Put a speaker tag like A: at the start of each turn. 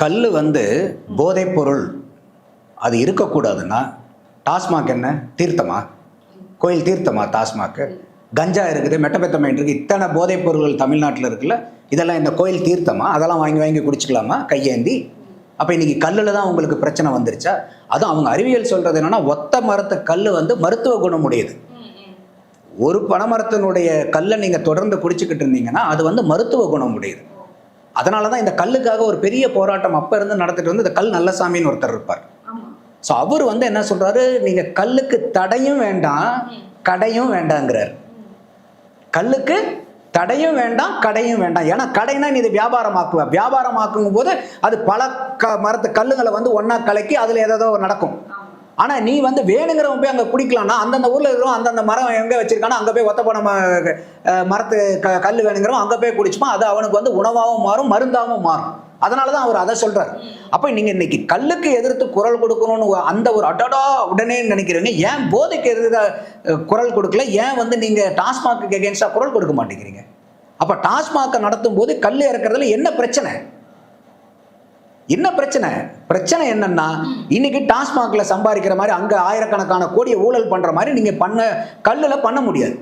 A: கல் வந்து போதைப் பொருள் அது இருக்கக்கூடாதுன்னா டாஸ்மாக் என்ன? தீர்த்தமா? கோயில் தீர்த்தமா டாஸ்மாக்கு? கஞ்சா இருக்குது மெட்டபெத்தமைன் இருக்குது. இத்தனை போதைப் பொருள்கள் தமிழ்நாட்டில் இருக்குல்ல இதெல்லாம் இந்த கோயில் தீர்த்தமா? அதெல்லாம் வாங்கி வாங்கி குடிச்சிக்கலாமா? கையேந்தி? அப்போ இன்னைக்கு கல்லில் தான் உங்களுக்கு பிரச்சனை வந்துருச்சா? அதுவும் அவங்க அறிவியல் சொல்கிறது என்னென்னா ஒத்த மரத்து கல் வந்து மருத்துவ குணம் உடையது ஒரு பனைமரத்தினுடைய கல்லை நீங்கள் தொடர்ந்து குடிச்சிக்கிட்டு இருந்தீங்கன்னா அது வந்து மருத்துவ குணம் உடையது அதனால தான் இந்த கல்லுக்காக ஒரு பெரிய போராட்டம் அப்போ இருந்து நடத்திட்டு வந்து இந்த கல் நல்லசாமின்னு ஒருத்தர் இருப்பார். ஸோ அவர் வந்து என்ன சொல்றாரு? நீங்கள் கல்லுக்கு தடையும் வேண்டாம் கடையும் வேண்டாங்கிறார். கல்லுக்கு தடையும் வேண்டாம் கடையும் வேண்டாம். ஏன்னா கடைனா நீ இது வியாபாரமாக்குவ. வியாபாரமாக்கும் போது அது பல க மரத்து கல்லுங்களை வந்து ஒன்றா கலக்கி அதில் ஏதோ நடக்கும். ஆனால் நீ வந்து வேணுங்கிறவன் போய் அங்கே குடிக்கலாம்னா அந்தந்த ஊரில் இருக்கிறோம் அந்தந்த மரம் எங்கே வச்சிருக்கானோ அங்கே போய் ஒத்த போன மரத்து க கல் வேணுங்கிறவன் அங்கே போய் குடிச்சுப்பான். அது அவனுக்கு வந்து உணவாகவும் மாறும் மருந்தாகவும் மாறும். அதனால தான் அவர் அதை சொல்கிறார் அப்போ நீங்கள் இன்னைக்கு கல்லுக்கு எதிர்த்து குரல் கொடுக்கணும்னு அந்த ஒரு அடடா உடனே நினைக்கிறீங்க. ஏன் போதைக்கு எதிர்த்து குரல் கொடுக்கல? ஏன் வந்து நீங்கள் டாஸ்மாக்கு எகேன்ஸ்டாக குரல் கொடுக்க மாட்டேங்கிறீங்க? அப்போ டாஸ்மாக்கை நடத்தும் போது கல் இறக்குறதுல என்ன பிரச்சனை? என்ன பிரச்சனை? பிரச்சனை என்னன்னா இன்னைக்கு டாஸ்மாக்ல சம்பாதிக்கிற மாதிரி அங்க ஆயிரக்கணக்கான கோடியை ஊழல் பண்ற மாதிரி நீங்க பண்ண கல்லுல பண்ண முடியாது.